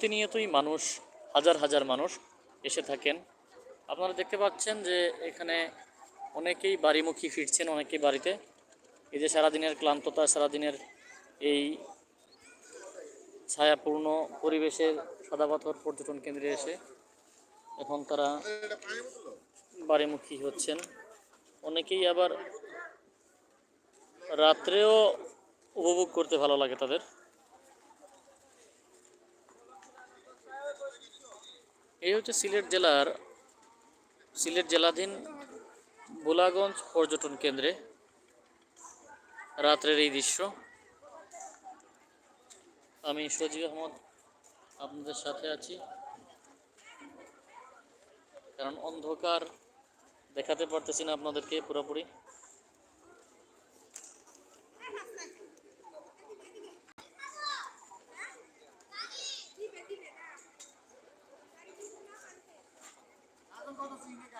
প্রতিনিয়তই মানুষ, হাজার হাজার মানুষ এসে থাকেন। আপনারা দেখতে পাচ্ছেন যে এখানে অনেকেই বাড়িমুখী ফিরছেন, অনেকেই বাড়িতে। এই যে সারাদিনের ক্লান্ততা, সারাদিনের এই ছায়াপূর্ণ পরিবেশের সাদাপাথর পর্যটন কেন্দ্রে এসে এখন তারা বাড়িমুখী হচ্ছেন। অনেকেই আবার রাত্রেও উপভোগ করতে ভালো লাগে তাদের। এই হচ্ছে সিলেট জেলার, সিলেট জেলাধীন বোলাগঞ্জ পর্যটন কেন্দ্রে রাত্রের এই দৃশ্য। আমি সজিব আহমদ আপনাদের সাথে আছি। কারণ অন্ধকার দেখাতে পারতেছি না আপনাদেরকে পুরোপুরি। Sí, mira.